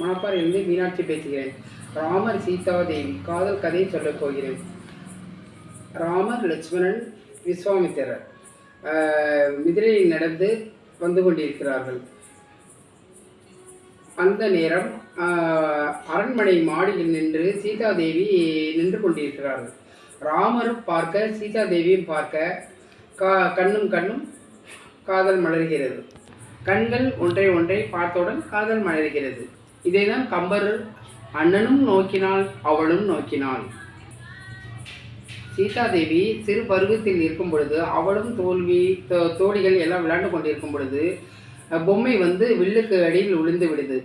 மணப்பாறையிலிருந்து மீனாட்சி பேசுகிறேன். ராமர் சீதாதேவி காதல் கதை சொல்லப் போகிறேன். ராமர் லட்சுமணன் விஸ்வாமித்திரர். ஆஹ், நடந்து வந்து கொண்டிருக்கிறார்கள். அந்த நேரம் அரண்மனை மாடியில் நின்று சீதாதேவி நின்று கொண்டிருக்கிறார்கள். ராமரும் பார்க்க சீதாதேவியும் பார்க்க கா கண்ணும் கண்ணும் காதல் மலர்கிறது. கண்கள் ஒன்றை ஒன்றை பார்த்தவுடன் காதல் மலர்கிறது. இதைதான் கம்பர் அண்ணனும் நோக்கினாள் அவளும் நோக்கினாள். சீதாதேவி சிறு பருவத்தில் இருக்கும் பொழுது அவளும் தோல்வி தோ- தோழிகள் எல்லாம் விளையாண்டு கொண்டிருக்கும் பொழுது பொம்மை வந்து வில்லுக்கு அடியில் விழுந்து விடுது.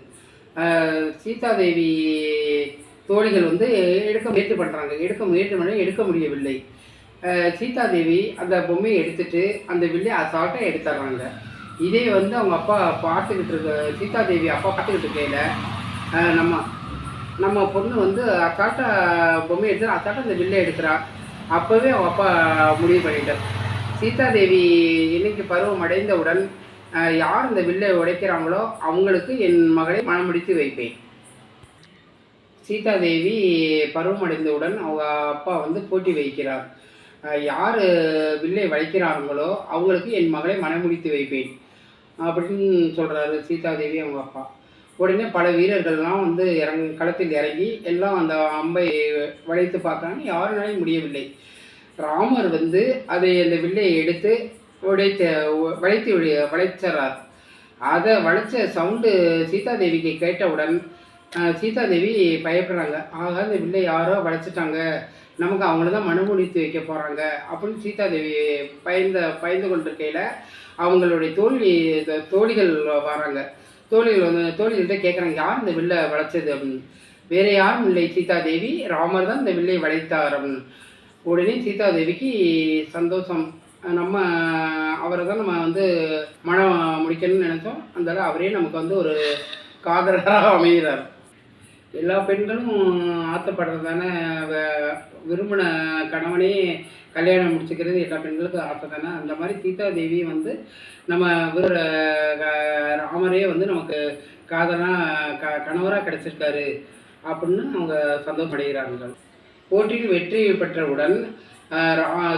சீதாதேவி தோழிகள் வந்து எடுக்க முயற்சி பண்ணுறாங்க எடுக்க முயற்சி பண்ண எடுக்க முடியவில்லை. சீதாதேவி அந்த பொம்மையை எடுத்துட்டு அந்த வில்லை அசால்ட்டாக எடுத்துடுறாங்க. இதே வந்து அவங்க அப்பா பார்த்துக்கிட்டு இருக்க சீதாதேவி அப்பா பார்த்துக்கிட்டு இருக்கையில் நம்ம நம்ம பொண்ணு வந்து அத்தாட்ட பொம்மை எடுத்து அத்தாட்ட அந்த வில்லை எடுக்கிறா. அப்போவே அவங்க அப்பா முடிவு பண்ணிட்டார். சீதாதேவி இன்னைக்கு பருவம் அடைந்தவுடன் யார் இந்த வில்லை உடைக்கிறாங்களோ அவங்களுக்கு என் மகளை மனமுடித்து வைப்பேன். சீதாதேவி பருவம் அடைந்தவுடன் அவங்க அப்பா வந்து போட்டி வைக்கிறார். யார் வில்லை வளைக்கிறாங்களோ அவங்களுக்கு என் மகளை மனமுடித்து வைப்பேன். அப்படின்னு சொல்கிறாரு சீதாதேவி அவங்க அப்பா. உடனே பல வீரர்கள்லாம் வந்து இறங்கு களத்தில் இறங்கி எல்லாம் அந்த அம்பை வளைத்து பார்க்குறாங்க. யாருனாலையும் முடியவில்லை. ராமர் வந்து அதை அந்த வில்லை எடுத்து உடைத்த வளைத்து விடு- வளைச்சறார் அதை வளைச்ச சவுண்டு சீதாதேவிக்கு கேட்டவுடன் சீதாதேவி பயப்படுறாங்க. ஆக அந்த வில்லை யாரோ வளைச்சிட்டாங்க. நமக்கு அவங்கள தான் மனுமுடித்து வைக்க போகிறாங்க அப்படின்னு சீதாதேவி பயந்த பயந்து கொண்டிருக்கையில் அவங்களுடைய தோல்வி தோழிகள் வராங்க. தோழிகள் வந்து தோழிகள்கிட்ட கேட்குறாங்க யார் இந்த வில்லை வளைச்சது அப்படின்னு. வேற யாரும் இல்லை சீதாதேவி. ராமர் தான் இந்த வில்லை வளைத்தார். அப்படின்னு. உடனே சீதாதேவிக்கு சந்தோஷம். நம்ம அவரை தான் நம்ம வந்து மனம் முடிக்கணும்னு நினச்சோம். அந்த அவரே நமக்கு வந்து ஒரு காதலராக அமைகிறார். எல்லா பெண்களும் ஆசைப்படுறது தானே விரும்பின கணவனே கல்யாணம் முடிச்சுக்கிறது எல்லா பெண்களுக்கும் ஆசை தானே அந்த மாதிரி சீதா தேவி வந்து நம்ம விரு ராமரே வந்து நமக்கு காதலாக க கணவராக கிடச்சிருக்காரு அப்படின்னு அவங்க சந்தோஷமடைகிறார்கள் போட்டியில் வெற்றி பெற்றவுடன்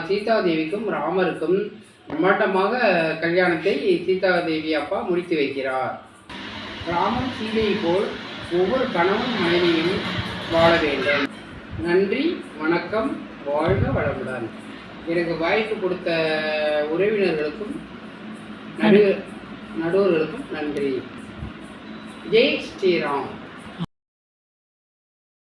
சீதா தேவிக்கும் ராமருக்கும் பிரம்மாண்டமாக கல்யாணத்தை சீதாதேவி அப்பா முடித்து வைக்கிறார். ராமன் சீதையை போல் ஒவ்வொரு கணவன் மனைவியும் வாழ வேண்டும். நன்றி வணக்கம் வாழ்க வளமுடன். எனக்கு வாய்ப்பு கொடுத்த உறவினர்களுக்கும் நடு நடுவர்களுக்கும் நன்றி. ஜெய் ஸ்ரீராம்.